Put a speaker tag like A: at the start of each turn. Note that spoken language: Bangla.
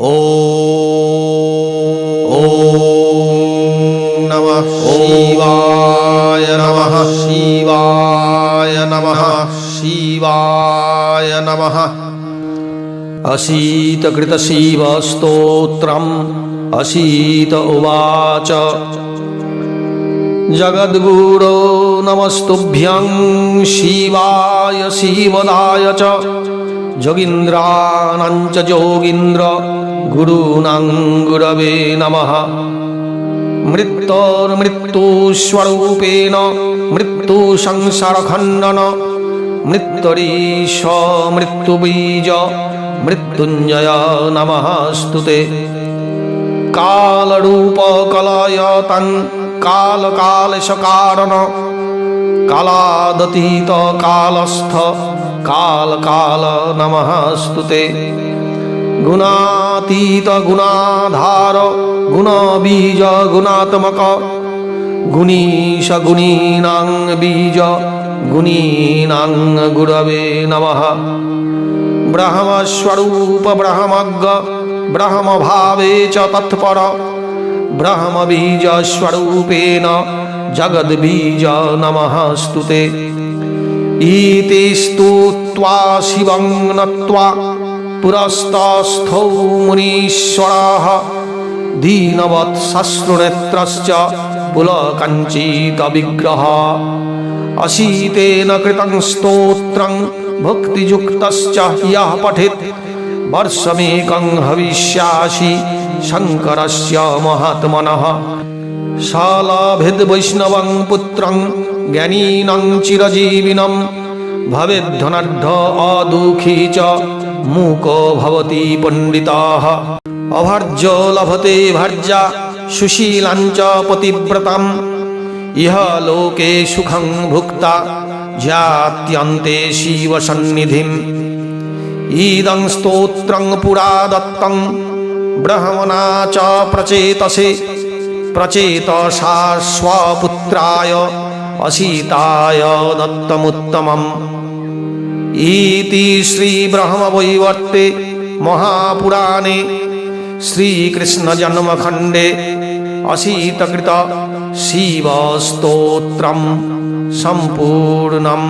A: ओ नमः शिवाय नमः शिवाय नमः शिवाय नमः अशीतकृतशिवस्तोत्रम् अशीत उवाच। जगद्गुरो नमस्तुभ्यं शिवाय शिवदाय च যোগীন্দ্রাণঞ্চ যোগীন্দ্র গুরুণাং গুরবে নম। মৃত্যুর্মৃত্যুস্বরূপেণ মৃত্যু সংসারখণ্ডন মৃত্যুরীশ, মৃত্যুবীজ, মৃত্যুঞ্জয় নমঃ স্তুতে। কালরূপকলয়তং কালকালসকারণ কালাদতীত কালস্থ। কাল কাল নমস্তুতে। গুণাতীত, গুণাধার গুণ বীজ গুণাত্মক। গুণীশ, গুণীনাং বীজ, গুণীনাং গুরবে নম। ব্রহ্মস্বরূপ, ব্রহ্মজ্ঞ, ব্রহ্মভাবে চ তৎপর। ব্রহ্মবীজস্বরূপেণ, জগদ্বীজ নমস্তুতে স্তুতে इति स्तुत्वा शिवं नत्वा पुरस्तस्थौ मुनीश्वराः दीनवत्सश्रुनेत्रश्च पुलकञ्चितविग्रह। अशीतेन कृतं स्तोत्रं, भक्तियुक्तश्च यः पठेत्। वर्षमेकं हविष्यासि शङ्करस्य महात्मनः। শালাভেদ বৈষ্ণবং পুত্রং জ্ঞানীনং চিরজীবিনম। ভবেদ্ধনাঢ্য অদুঃখী চ মূক ভবতি পণ্ডিতাহ অভার্য লভতে ভার্যা সুশীলাঞ্চ পতিব্রতাম। ইহ লোকে সুখং ভুক্তা জ্যাত্যন্তে শিব সন্নিধিম। ইদং স্তোত্রং পুরা দত্তং ব্রহ্মণা চ প্রচেতসে। প্রচেত শাশ্বপুত্রায় অসীতায় দত্তমুত্তমম। ইতি শ্রী ব্রহ্মবৈবর্তে মহাপুরাণে শ্রীকৃষ্ণ জন্মখণ্ডে অসীতকৃত শিবস্তোত্রম সম্পূর্ণম।